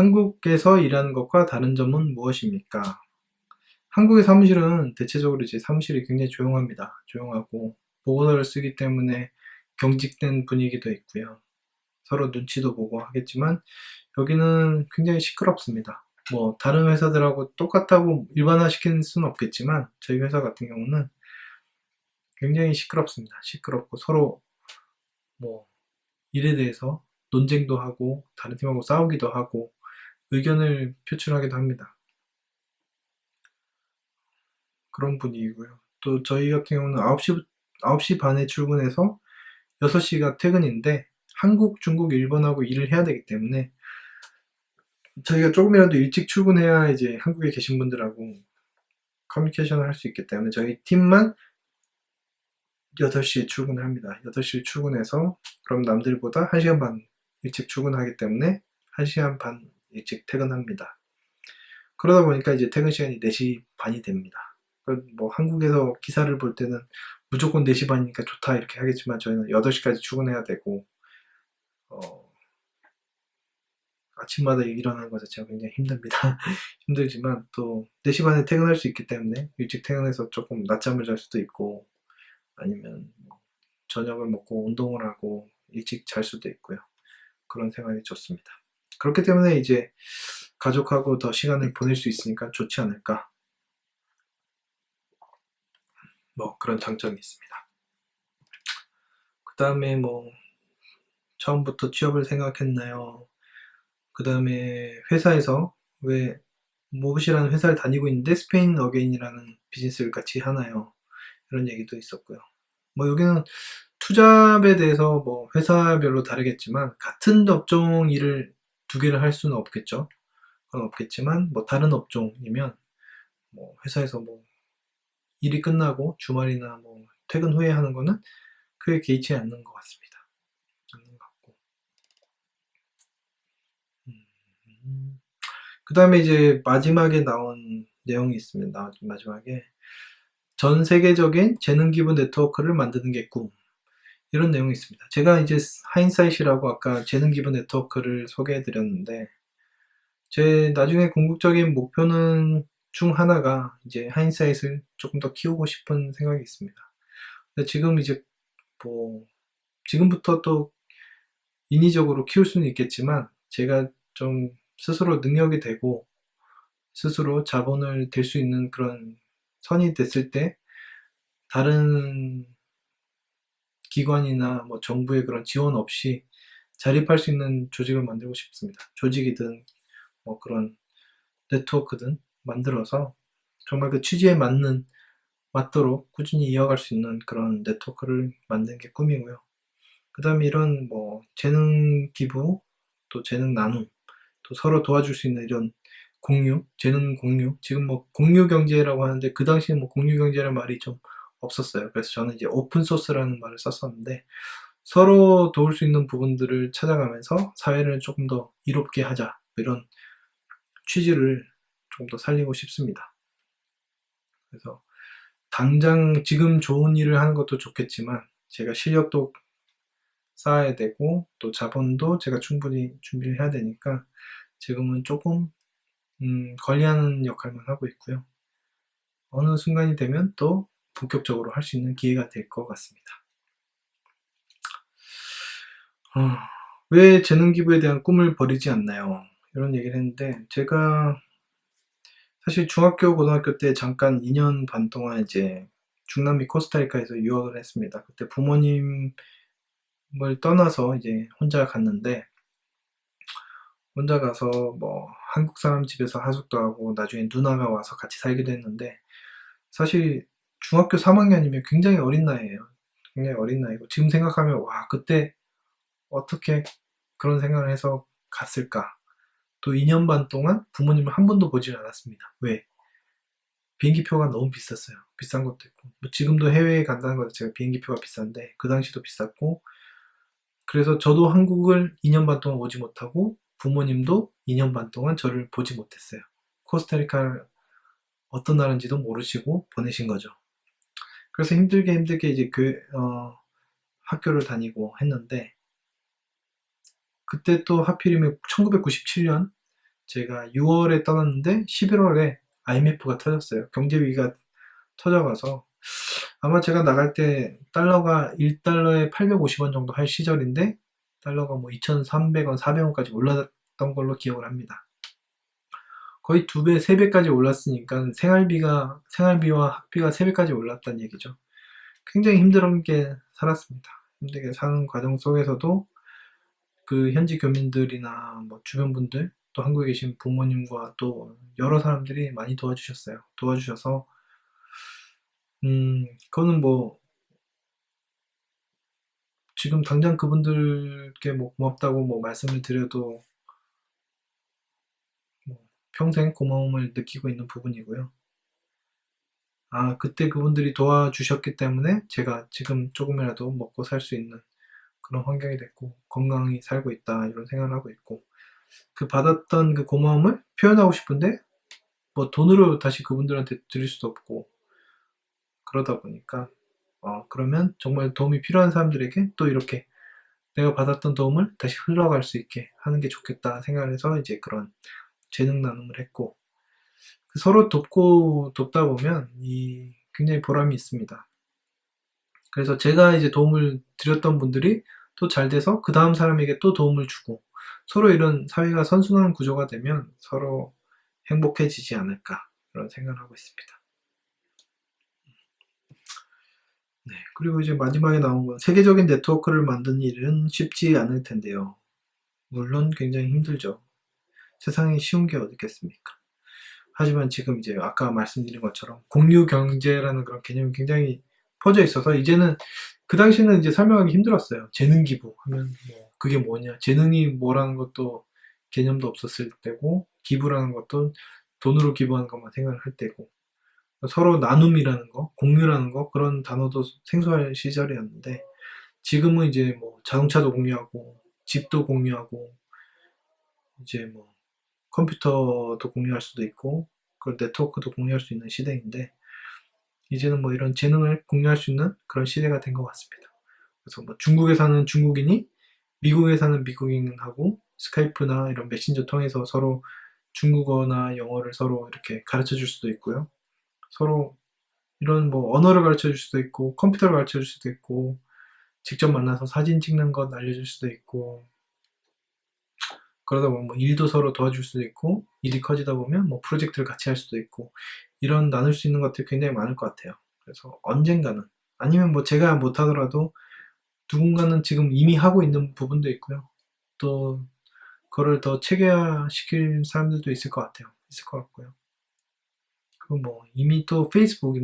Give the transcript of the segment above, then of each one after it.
한국에서 일하는 것과 다른 점은 무엇입니까? 한국의 사무실은 대체적으로 이제 사무실이 굉장히 조용합니다. 조용하고 보고서를 쓰기 때문에 경직된 분위기도 있고요. 서로 눈치도 보고 하겠지만 여기는 굉장히 시끄럽습니다. 뭐 다른 회사들하고 똑같다고 일반화시킬 수는 없겠지만 저희 회사 같은 경우는 굉장히 시끄럽습니다. 시끄럽고 서로 뭐 일에 대해서 논쟁도 하고 다른 팀하고 싸우기도 하고 의견을 표출하기도 합니다. 그런 분위기고요. 또 저희 같은 경우는 9시, 9시 반에 출근해서 6시가 퇴근인데 한국, 중국, 일본하고 일을 해야 되기 때문에 저희가 조금이라도 일찍 출근해야 이제 한국에 계신 분들하고 커뮤니케이션을 할 수 있기 때문에 저희 팀만 8시에 출근을 합니다. 8시에 출근해서 그럼 남들보다 1시간 반 일찍 출근하기 때문에 1시간 반 일찍 퇴근합니다. 그러다 보니까 이제 퇴근 시간이 4시 반이 됩니다. 뭐 한국에서 기사를 볼 때는 무조건 4시 반이니까 좋다 이렇게 하겠지만 저희는 8시까지 출근해야 되고 어, 아침마다 일어나는 것 자체가 굉장히 힘듭니다. 힘들지만 또 4시 반에 퇴근할 수 있기 때문에 일찍 퇴근해서 조금 낮잠을 잘 수도 있고 아니면 뭐 저녁을 먹고 운동을 하고 일찍 잘 수도 있고요. 그런 생활이 좋습니다. 그렇기 때문에 이제 가족하고 더 시간을 보낼 수 있으니까 좋지 않을까. 뭐 그런 장점이 있습니다. 그 다음에 뭐 처음부터 취업을 생각했나요? 그 다음에 회사에서 왜 모브시라는 회사를 다니고 있는데 스페인 어게인이라는 비즈니스를 같이 하나요? 이런 얘기도 있었고요. 뭐 여기는 투잡에 대해서 뭐 회사별로 다르겠지만 같은 업종 일을 두 개를 할 수는 없겠죠. 그건 없겠지만 뭐 다른 업종이면 뭐 회사에서 뭐 일이 끝나고 주말이나 뭐 퇴근 후에 하는 거는 크게 개의치 않는 것 같습니다. 않는 것 같고. 음, 그 다음에 이제 마지막에 나온 내용이 있습니다. 마지막에 전 세계적인 재능 기부 네트워크를 만드는 게 꿈. 이런 내용이 있습니다. 제가 이제 하인사이시라고 아까 재능 기부 네트워크를 소개해 드렸는데, 제 나중에 궁극적인 목표는 중 하나가 이제 하인사이트를 조금 더 키우고 싶은 생각이 있습니다. 근데 지금 이제 뭐, 지금부터 또 인위적으로 키울 수는 있겠지만, 제가 좀 스스로 능력이 되고, 스스로 자본을 될 수 있는 그런 선이 됐을 때 다른 기관이나 뭐 정부의 그런 지원 없이 자립할 수 있는 조직을 만들고 싶습니다. 조직이든 뭐 그런 네트워크든 만들어서 정말 그 취지에 맞는 맞도록 꾸준히 이어갈 수 있는 그런 네트워크를 만드는 게 꿈이고요. 그 다음에 이런 뭐 재능 기부, 또 재능 나눔, 또 서로 도와줄 수 있는 이런 공유, 재능 공유. 지금 뭐 공유 경제라고 하는데 그 당시에 뭐 공유 경제라는 말이 좀 없었어요. 그래서 저는 이제 오픈 소스라는 말을 썼었는데 서로 도울 수 있는 부분들을 찾아가면서 사회를 조금 더 이롭게 하자. 이런 취지를 조금 더 살리고 싶습니다. 그래서 당장 지금 좋은 일을 하는 것도 좋겠지만 제가 실력도 쌓아야 되고 또 자본도 제가 충분히 준비를 해야 되니까 지금은 조금 음, 관리하는 역할만 하고 있고요. 어느 순간이 되면 또 본격적으로 할 수 있는 기회가 될 것 같습니다. 어, 왜 재능 기부에 대한 꿈을 버리지 않나요? 이런 얘기를 했는데 제가 사실 중학교 고등학교 때 잠깐 2년 반 동안 이제 중남미 코스타리카에서 유학을 했습니다. 그때 부모님을 떠나서 이제 혼자 갔는데 혼자 가서 뭐 한국 사람 집에서 하숙도 하고 나중에 누나가 와서 같이 살기도 했는데 사실 중학교 3학년이면 굉장히 어린 나이에요. 굉장히 어린 나이고 지금 생각하면 와 그때 어떻게 그런 생각을 해서 갔을까? 또 2년 반 동안 부모님을 한 번도 보질 않았습니다. 왜? 비행기표가 너무 비쌌어요. 비싼 것도 있고 뭐 지금도 해외에 간다는 것 자체가 비행기표가 비싼데 그 당시도 비쌌고 그래서 저도 한국을 2년 반 동안 오지 못하고 부모님도 2년 반 동안 저를 보지 못했어요. 코스타리카 어떤 나라인지도 모르시고 보내신 거죠. 그래서 힘들게 힘들게 이제 교 어, 학교를 다니고 했는데 그때 또 하필이면 1997년 제가 6월에 떠났는데 11월에 IMF가 터졌어요. 경제 위기가 터져가서 아마 제가 나갈 때 달러가 1달러에 850원 정도 할 시절인데 달러가 뭐 2,300원, 400원까지 올랐던 걸로 기억을 합니다. 거의 두 배, 세 배까지 올랐으니까 생활비가 생활비와 학비가 세 배까지 올랐다는 얘기죠. 굉장히 힘들게 살았습니다. 힘들게 사는 과정 속에서도 그 현지 교민들이나 뭐 주변 분들 또 한국에 계신 부모님과 또 여러 사람들이 많이 도와주셨어요. 도와주셔서 음 그거는 뭐 지금 당장 그분들께 뭐 고맙다고 뭐 말씀을 드려도 뭐 평생 고마움을 느끼고 있는 부분이고요. 아, 그때 그분들이 도와주셨기 때문에 제가 지금 조금이라도 먹고 살 수 있는 그런 환경이 됐고 건강히 살고 있다 이런 생각을 하고 있고 그 받았던 그 고마움을 표현하고 싶은데 뭐 돈으로 다시 그분들한테 드릴 수도 없고 그러다 보니까 어, 그러면 정말 도움이 필요한 사람들에게 또 이렇게 내가 받았던 도움을 다시 흘러갈 수 있게 하는 게 좋겠다 생각을 해서 이제 그런 재능 나눔을 했고 그 서로 돕고 돕다 보면 이 굉장히 보람이 있습니다. 그래서 제가 이제 도움을 드렸던 분들이 또 잘 돼서 그 다음 사람에게 또 도움을 주고 서로 이런 사회가 선순환 구조가 되면 서로 행복해지지 않을까 그런 생각을 하고 있습니다. 네, 그리고 이제 마지막에 나온 건 세계적인 네트워크를 만드는 일은 쉽지 않을 텐데요. 물론 굉장히 힘들죠. 세상에 쉬운 게 어디 있겠습니까? 하지만 지금 이제 아까 말씀드린 것처럼 공유 경제라는 그런 개념이 굉장히 퍼져 있어서 이제는 그 당시는 이제 설명하기 힘들었어요. 재능 기부 하면 뭐 그게 뭐냐, 재능이 뭐라는 것도 개념도 없었을 때고 기부라는 것도 돈으로 기부하는 것만 생각을 할 때고 서로 나눔이라는 거, 공유라는 거 그런 단어도 생소할 시절이었는데 지금은 이제 뭐 자동차도 공유하고 집도 공유하고 이제 뭐 컴퓨터도 공유할 수도 있고 그 네트워크도 공유할 수 있는 시대인데 이제는 뭐 이런 재능을 공유할 수 있는 그런 시대가 된 것 같습니다. 그래서 뭐 중국에 사는 중국인이 미국에 사는 미국인하고 스카이프나 이런 메신저 통해서 서로 중국어나 영어를 서로 이렇게 가르쳐 줄 수도 있고요. 서로 이런 뭐 언어를 가르쳐 줄 수도 있고 컴퓨터를 가르쳐 줄 수도 있고 직접 만나서 사진 찍는 것 알려줄 수도 있고 그러다 보면 뭐 일도 서로 도와줄 수도 있고 일이 커지다 보면 뭐 프로젝트를 같이 할 수도 있고 이런 나눌 수 있는 것들이 굉장히 많을 것 같아요. 그래서 언젠가는 아니면 뭐 제가 못하더라도 누군가는 지금 이미 하고 있는 부분도 있고요. 또 그거를 더 체계화시킬 사람들도 있을 것 같아요. 있을 것 같고요. 그리고 뭐 이미 또 페이스북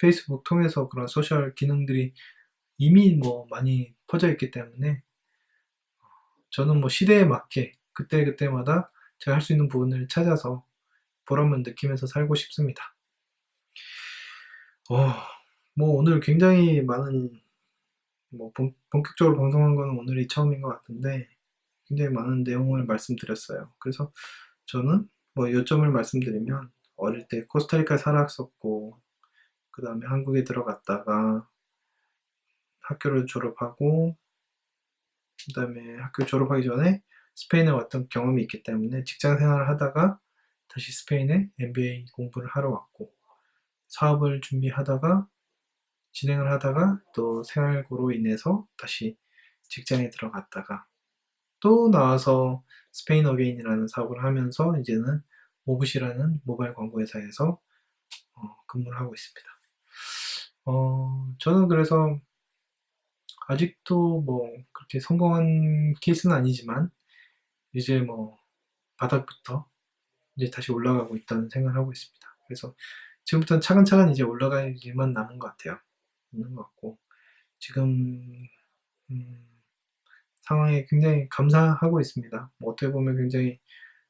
페이스북 통해서 그런 소셜 기능들이 이미 뭐 많이 퍼져 있기 때문에 저는 뭐 시대에 맞게 그때그때마다 제가 할 수 있는 부분을 찾아서 보람을 느끼면서 살고 싶습니다. 어, 뭐 오늘 굉장히 많은 뭐 본, 본격적으로 방송한 거는 오늘이 처음인 것 같은데 굉장히 많은 내용을 말씀드렸어요. 그래서 저는 뭐 요점을 말씀드리면 어릴 때 코스타리카 살았었고 그 다음에 한국에 들어갔다가 학교를 졸업하고 그 다음에 학교 졸업하기 전에 스페인에 왔던 경험이 있기 때문에 직장 생활을 하다가 다시 스페인에 MBA 공부를 하러 왔고 사업을 준비하다가 진행을 하다가 또 생활고로 인해서 다시 직장에 들어갔다가 또 나와서 스페인 어게인이라는 사업을 하면서 이제는 모브시라는 모바일 광고 회사에서 어, 근무를 하고 있습니다. 어, 저는 그래서 아직도 뭐 그렇게 성공한 케이스는 아니지만 이제 뭐 바닥부터 이제 다시 올라가고 있다는 생각을 하고 있습니다. 그래서 지금부터는 차근차근 이제 올라갈 일만 남은 것 같아요. 있는 것 같고 지금 음, 상황에 굉장히 감사하고 있습니다. 뭐 어떻게 보면 굉장히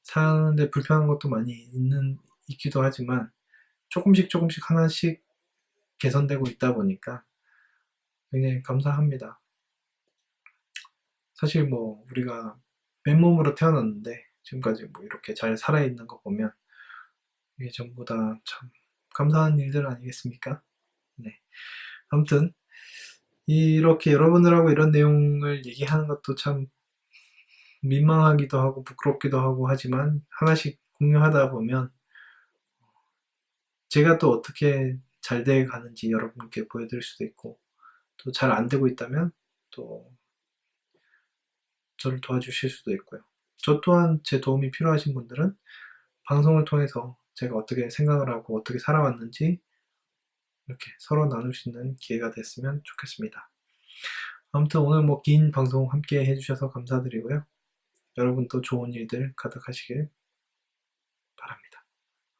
사는데 불편한 것도 많이 있는 있기도 하지만 조금씩 조금씩 하나씩 개선되고 있다 보니까 굉장히 감사합니다. 사실 뭐 우리가 맨몸으로 태어났는데 지금까지 뭐 이렇게 잘 살아있는 거 보면 이게 전부 다 참 감사한 일들 아니겠습니까? 네. 아무튼 이렇게 여러분들하고 이런 내용을 얘기하는 것도 참 민망하기도 하고 부끄럽기도 하고 하지만 하나씩 공유하다 보면 제가 또 어떻게 잘 돼 가는지 여러분께 보여드릴 수도 있고 또 잘 안 되고 있다면 또 저를 도와주실 수도 있고요. 저 또한 제 도움이 필요하신 분들은 방송을 통해서 제가 어떻게 생각을 하고 어떻게 살아왔는지 이렇게 서로 나눌 수 있는 기회가 됐으면 좋겠습니다. 아무튼 오늘 뭐 긴 방송 함께 해주셔서 감사드리고요. 여러분도 좋은 일들 가득하시길 바랍니다.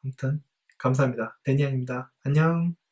아무튼 감사합니다. 데니안입니다. 안녕.